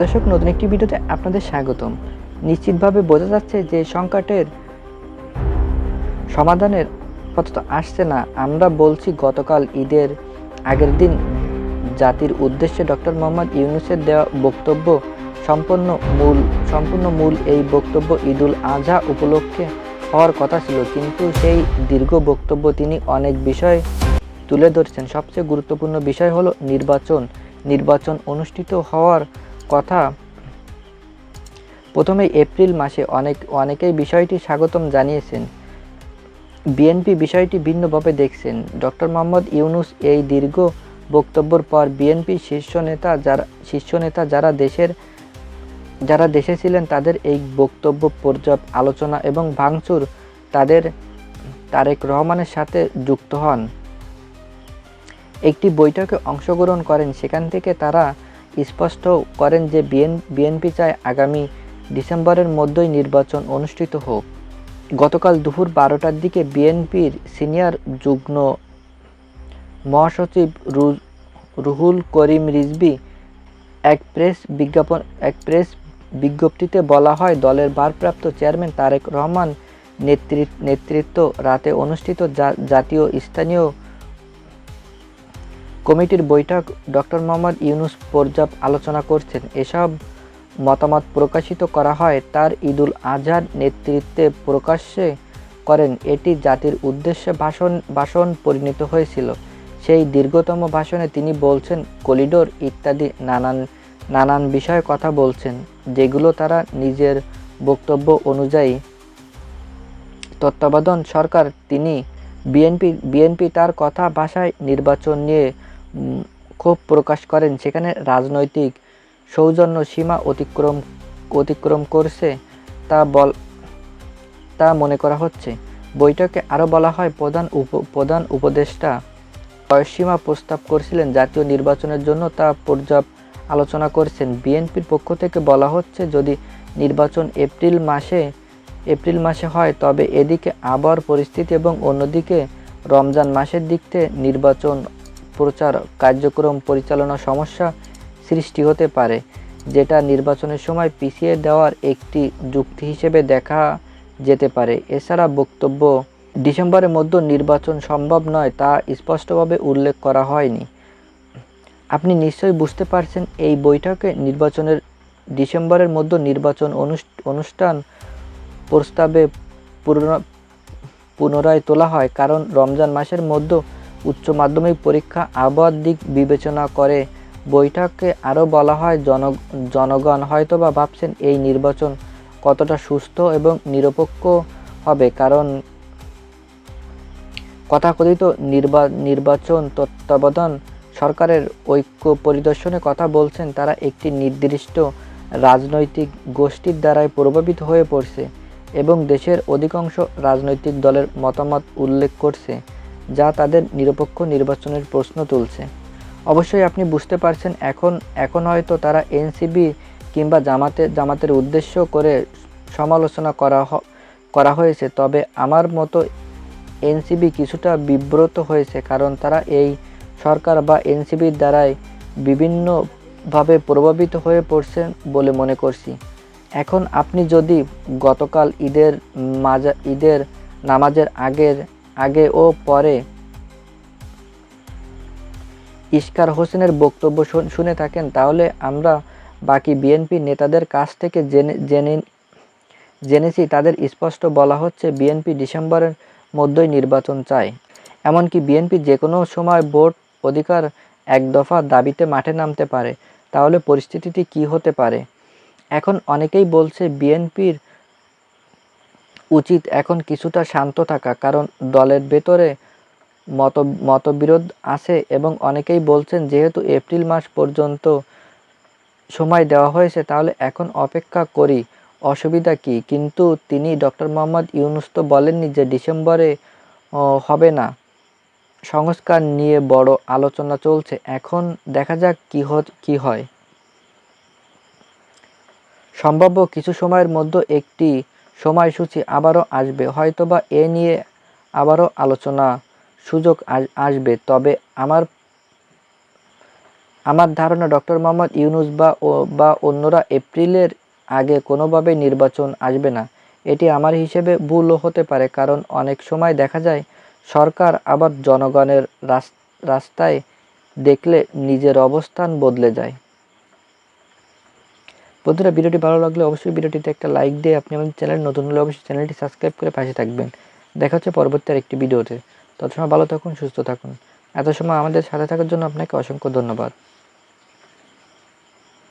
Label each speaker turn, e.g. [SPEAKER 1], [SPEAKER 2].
[SPEAKER 1] দর্শক, নতুন একটি ভিডিওতে আপনাদের স্বাগতম। নিশ্চিতভাবে বোঝা যাচ্ছে যে সংকটের সমাধানের আপাতত আসছে না। আমরা বলছি গতকাল ঈদের আগের দিন জাতির উদ্দেশ্যে ডক্টর মোহাম্মদ ইউনুসের দেওয়া বক্তব্য সম্পূর্ণ মূল সম্পূর্ণ মূল এই বক্তব্য ঈদুল আজহা উপলক্ষে হওয়ার কথা ছিল। কিন্তু সেই দীর্ঘ বক্তব্য তিনি অনেক বিষয় তুলে ধরছেন। সবচেয়ে গুরুত্বপূর্ণ বিষয় হলো নির্বাচন। নির্বাচন অনুষ্ঠিত হওয়ার কথা। প্রথমে এপ্রিল মাসে অনেক, অনেকেই বিষয়টি স্বাগতম জানিয়েছেন। বিএনপি বিষয়টি ভিন্নভাবে দেখছেন। ডক্টর মোহাম্মদ ইউনুস এই দীর্ঘ বক্তব্যের পর বিএনপি শীর্ষ নেতা যারা, শীর্ষ নেতা যারা দেশের, যারা দেশে ছিলেন তাদের এই বক্তব্য, পর্যাপ্ত আলোচনা এবং ভাঙচুর তাদের তারেক রহমানের সাথে যুক্ত হন। একটি বৈঠকে অংশগ্রহণ করেন। সেখান থেকে তারা স্পষ্ট করেন যে বিএন, বিএনপি চায় আগামী ডিসেম্বরের মধ্যেই নির্বাচন অনুষ্ঠিত হোক। গতকাল দুপুর বারোটার দিকে বিএনপির সিনিয়র যুগ্ম মহাসচিব রুহুল করিম রিজভি এক প্রেস বিজ্ঞাপন, এক প্রেস বিজ্ঞপ্তিতে বলা হয়, দলের ভারপ্রাপ্ত চেয়ারম্যান তারেক রহমান নেতৃত্ব রাতে অনুষ্ঠিত জাতীয় স্থানীয় কমিটির বৈঠক ডক্টর মোহাম্মদ ইউনুস পর্যাপ্ত আলোচনা করছেন। এসব মতামত প্রকাশিত করা হয় তার ঈদুল আজহার নেতৃত্বে প্রকাশ্যে করেন। এটি জাতির উদ্দেশ্যে ভাষণ ভাষণ পরিণত হয়েছিল। সেই দীর্ঘতম ভাষণে তিনি বলছেন, কলিডোর ইত্যাদি নানান নানান বিষয়ে কথা বলছেন, যেগুলো তারা নিজের বক্তব্য অনুযায়ী তত্ত্বাবধান সরকার, তিনি বিএনপি বিএনপি তার কথা ভাষায় নির্বাচন নিয়ে ক্ষোভ প্রকাশ করেন। সেখানে রাজনৈতিক সৌজন্য সীমা অতিক্রম অতিক্রম করছে তা বল, তা মনে করা হচ্ছে। বৈঠকে আরও বলা হয়, প্রধান উপ, প্রধান উপদেষ্টা বয়সসীমা প্রস্তাব করেছিলেন জাতীয় নির্বাচনের জন্য। তা পর্যাপ্ত আলোচনা করছেন। বিএনপির পক্ষ থেকে বলা হচ্ছে, যদি নির্বাচন এপ্রিল মাসে এপ্রিল মাসে হয়, তবে এদিকে আবার পরিস্থিতি এবং অন্যদিকে রমজান মাসের দিক থেকে নির্বাচন প্রচার কার্যক্রম পরিচালনা সমস্যা সৃষ্টি হতে পারে, যেটা নির্বাচনের সময় পিছিয়ে দেওয়ার একটি যুক্তি হিসেবে দেখা যেতে পারে। এছাড়া বক্তব্য ডিসেম্বরের মধ্যে নির্বাচন সম্ভব নয় তা স্পষ্টভাবে উল্লেখ করা হয়নি। আপনি নিশ্চয়ই বুঝতে পারছেন, এই বৈঠকে নির্বাচনের, ডিসেম্বরের মধ্যে নির্বাচন অনুষ্ঠ- অনুষ্ঠান প্রস্তাবে পুনরা- পুনরায় তোলা হয়, কারণ রমজান মাসের মধ্যে উচ্চ মাধ্যমিক পরীক্ষা আবহাওয়ার দিক বিবেচনা করে বৈঠকে আরও বলা হয় জন জনগণ হয়তোবা ভাবছেন এই নির্বাচন কতটা সুস্থ এবং নিরপেক্ষ হবে। কারণ তথাকথিত নির্বা, নির্বাচন তত্ত্বাবধান সরকারের ঐক্য পরিদর্শনে কথা বলছেন তারা একটি নির্দিষ্ট রাজনৈতিক গোষ্ঠীর দ্বারাই প্রভাবিত হয়ে পড়ছে এবং দেশের অধিকাংশ রাজনৈতিক দলের মতামত উল্লেখ করছে। যা তাদের নিরপেক্ষ নির্বাচনের প্রশ্ন তুলছে। অবশ্যই আপনি বুঝতে পারছেন, এখন এখন হয়তো তারা এনসিবি কিংবা জামাতে, জামাতের উদ্দেশ্য করে সমালোচনা করা করা হয়েছে। তবে আমার মতো এনসিবি কিছুটা বিব্রত হয়েছে, কারণ তারা এই সরকার বা এনসিবির দ্বারাই বিভিন্নভাবে প্রভাবিত হয়ে পড়ছেন বলে মনে করছি। এখন আপনি যদি গতকাল ঈদের মাজা, ঈদের নামাজের আগের আগে ও পরে। ইশকার হোসেনের বক্তব্য শুন- শুনে থাকেন, তাহলে আমরা বাকি বিএনপি নেতাদের কাছ থেকে জেনে জেনে জেনেছি, তাদের স্পষ্ট বলা হচ্ছে বিএনপি ডিসেম্বরের মধ্যেই নির্বাচন চায়। এমনকি বিএনপি যে কোনো সময় ভোট অধিকার এক দফা দাবিতে মাঠে নামতে পারে, তাহলে পরিস্থিতিটি কি হতে পারে? এখন অনেকেই বলছে বিএনপির উচিত এখন কিছুটা শান্ত থাকা, কারণ দলের ভেতরে মত, মতবিরোধ আছে এবং অনেকেই বলছেন যেহেতু এপ্রিল মাস পর্যন্ত সময় দেওয়া হয়েছে, তাহলে এখন অপেক্ষা করি, অসুবিধা কি? কিন্তু তিনি ডক্টর মোহাম্মদ ইউনুস তো বলেননি যে ডিসেম্বরে হবে না। সংস্কার নিয়ে বড় আলোচনা চলছে। এখন দেখা যাক কি কি হয়। সম্ভাব্য কিছু সময়ের মধ্যে একটি সময়সূচি আবারও আসবে, হয়তোবা এ নিয়ে আবারও আলোচনা সুযোগ আসবে। তবে আমার আমার ধারণা ডক্টর মোহাম্মদ ইউনুস বা ও- বা অন্যরা এপ্রিলের আগে কোনোভাবেই নির্বাচন আসবে না। এটি আমার হিসেবে ভুলও হতে পারে, কারণ অনেক সময় দেখা যায় সরকার আবার জনগণের রাস- রাস্তায় দেখলে নিজের অবস্থান বদলে যায়। বন্ধুরা, ভিডিওটি ভালো লাগলে অবশ্যই ভিডিওটিতে একটা লাইক দিয়ে আপনি আমাদের চ্যানেল নতুন হলে অবশ্যই চ্যানেলটি সাবস্ক্রাইব করে পাশে থাকবেন। দেখা হচ্ছে পরবর্তী আরেকটি ভিডিওতে। ততসময় ভালো থাকুন, সুস্থ থাকুন। এত সময় আমাদের সাথে থাকার জন্য আপনাকে অসংখ্য ধন্যবাদ।